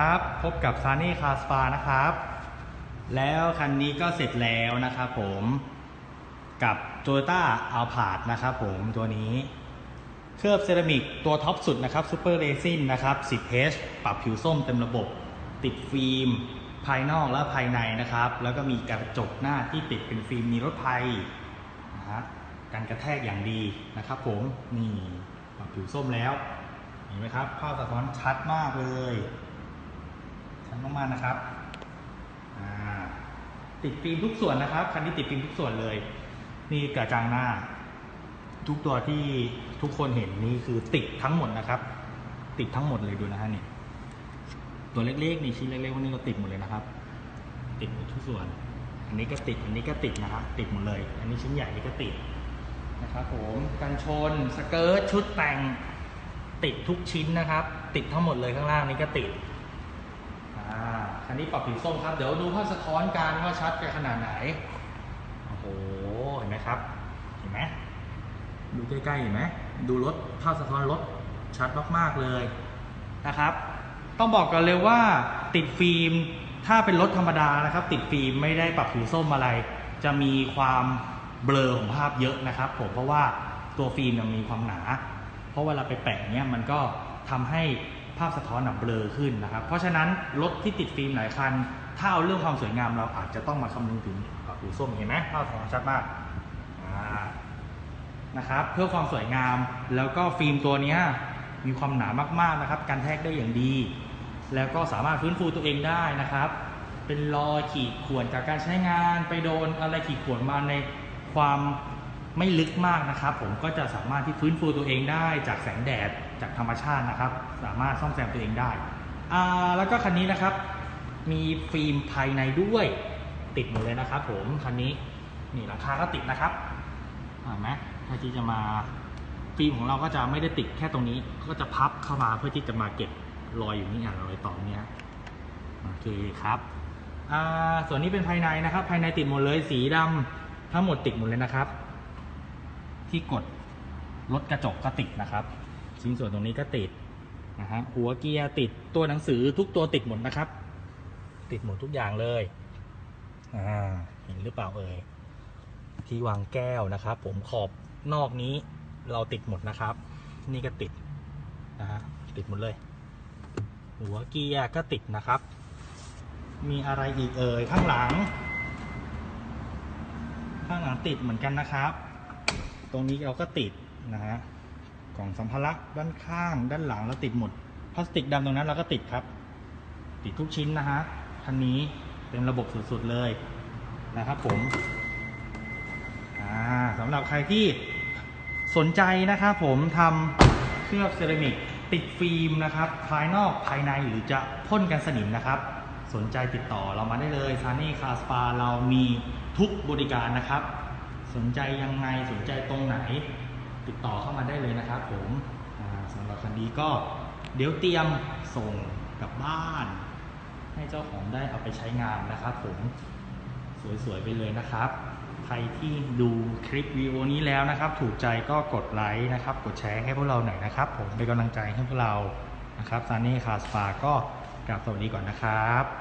ครับพบกับซานี่คาสปานะครับ แล้วคันนี้ก็เสร็จแล้วนะครับผมกับ Toyota a l p a r d นะครับผมตัวนี้ เคลือบเซรามิกตัวท็อปสุดนะครับซูเปอร์เรซินนะครับ 10H ปรับผิวส้มเต็มระบบ ติดฟิล์ม ภายนอกและภายในนะครับ แล้วก็มีกระจกหน้าที่ติดเป็นฟิล์มนิรภัยนะฮะกันกระแทกอย่างดีนะครับผมนี่ปรับผิวส้มแล้วเห็นไหมครับภาพสะท้อนชัดมากเลย ชัดมากๆนะครับติดฟิล์มทุกส่วนนะครับ คันนี้ติดฟิล์มทุกส่วนเลย นี่กระจังหน้า ทุกตัวที่ทุกคนเห็นนี่คือติดทั้งหมดนะครับ ติดทั้งหมดเลยดูนะฮะนี่ตัวเล็กๆนี่ชิ้นเล็กๆวกนี้ก็ติดหมดเลยนะครับ ติดหมดทุกส่วน อันนี้ก็ติดอันนี้ก็ติดนะครับ ติดหมดเลย อันนี้ชิ้นใหญ่นี่ก็ติดนะครับผมกันชนสเกิร์ตชุดแต่ง ติดทุกชิ้นนะครับ ติดทั้งหมดเลยข้างล่างนี้ก็ติดาคันนี้ปรับผิวส้มครับ เดี๋ยวดูภาพสะท้อนการว่าชัดไปขนาดไหน โอ้โห เห็นไหมครับ เห็นไหมดูใกล้ๆเห็นไหมดูรถภาพสะท้อนรถชัดมากๆเลยนะครับ ต้องบอกกันเลยว่าติดฟิล์มถ้าเป็นรถธรรมดานะครับ ติดฟิล์มไม่ได้ปรับผิวส้มอะไร จะมีความเบลอของภาพเยอะนะครับ ผมเพราะว่าตัวฟิล์มเนี่ยมีความหนา เพราะเวลาไปแปะเนี่ยมันก็ทำให้ ภาพสะท้อนน่ะเบลอขึ้นนะครับ เพราะฉะนั้นรถที่ติดฟิล์มหลายคัน ถ้าเอาเรื่องความสวยงามเราอาจจะต้องมาคำนึงถึงปรับผิวส้มเห็นไหมภาพสะท้อนชัดมากนะครับ เพื่อความสวยงามแล้วก็ฟิล์มตัวนี้มีความหนามากๆนะครับการแทกได้อย่างดี แล้วก็สามารถฟื้นฟูตัวเองได้นะครับ เป็นรอยขีดข่วนจากการใช้งานไปโดนอะไรขีดข่วนมาในความ ไม่ลึกมากนะครับ ผมก็จะสามารถที่ฟื้นฟูตัวเองได้จากแสงแดดจากธรรมชาตินะครับ สามารถซ่อมแซมตัวเองได้อ่าแล้วก็คันนี้นะครับ มีฟิล์มภายในด้วยติดหมดเลยนะครับ ผมคันนี้นี่หลังคาก็ติดนะครับเห็นไหมถ้าที่จะมาฟิล์มของเราก็จะไม่ได้ติดแค่ตรงนี้ ก็จะพับเข้ามาเพื่อที่จะมาเก็บรอยอยู่นี่อะรอยต่อเนี้ยโอเคครับอ่าส่วนนี้เป็นภายในนะครับ ภายในติดหมดเลยสีดำทั้งหมดติดหมดเลยนะครับ ที่กดรถกระจกก็ติดนะครับ ชิ้นส่วนตรงนี้ก็ติดนะฮะหัวเกียร์ติดตัวหนังสือทุกตัวติดหมดนะครับ ติดหมดทุกอย่างเลยอ่าเห็นหรือเปล่าเอ่ยที่วางแก้วนะครับ ผมขอบนอกนี้เราติดหมดนะครับ นี่ก็ติดนะฮะติดหมดเลย หัวเกียร์ก็ติดนะครับ มีอะไรอีกเอ่ยข้างหลัง ข้างหลังติดเหมือนกันนะครับ ตรงนี้เราก็ติดนะฮะกล่องสัมภาระด้านข้างด้านหลังเราติดหมดพลาสติกดำตรงนั้นเราก็ติดครับ ติดทุกชิ้นนะฮะคันนี้เป็นระบบสุดๆเลยนะครับผมอ่าสำหรับใครที่สนใจนะครับผมทำเคลือบเซรามิกติดฟิล์มนะครับ ภายนอกภายในหรือจะพ่นกันสนิมนะครับ สนใจติดต่อเรามาได้เลยซานี่คาสปาเรามีทุกบริการนะครับ สนใจยังไงสนใจตรงไหน ติดต่อเข้ามาได้เลยนะครับผมสำหรับคันนี้ก็เดี๋ยวเตรียมส่งกลับบ้าน ให้เจ้าของได้เอาไปใช้งานนะครับผมสวยๆไปเลยนะครับ ใครที่ดูคลิปวิดีโอนี้แล้วนะครับ ถูกใจก็กดไลค์นะครับ กดแชร์ให้พวกเราหน่อยนะครับ ผมเป็นกำลังใจให้พวกเรานะครับซานี่คาสปาก็กราบสวัสดีก่อนนะครับ